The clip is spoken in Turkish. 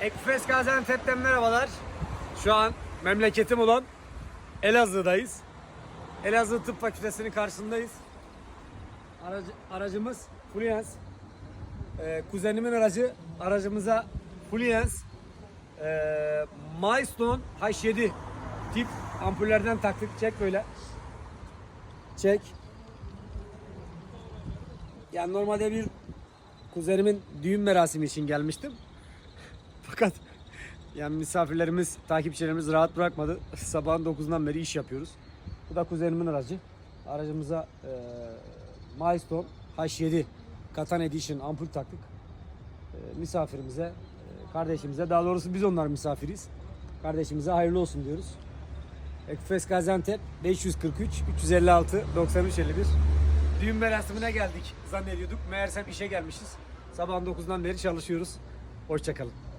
Ekfes Gaziantep'ten merhabalar. Şu an memleketim olan Elazığ'dayız. Elazığ Tıp Fakültesi'nin karşısındayız. Aracı, aracımız Fluence. Ee, kuzenimin aracı, aracımıza Fluence ee, Milestone H7 tip ampullerden taktık. Çek böyle. Çek. Yani normalde bir kuzenimin düğün merasimi için gelmiştim. Fakat yani misafirlerimiz, takipçilerimiz rahat bırakmadı. Sabahın 9'undan beri iş yapıyoruz. Bu da kuzenimin aracı. Aracımıza e, Milestone H7 Katan Edition ampul taktık. E, misafirimize, e, kardeşimize, daha doğrusu biz onlar misafiriz. Kardeşimize hayırlı olsun diyoruz. Ekfes Gaziantep 543 356 93 51 Düğün merasimine geldik zannediyorduk. Meğersem işe gelmişiz. Sabahın 9'dan beri çalışıyoruz. Hoşçakalın.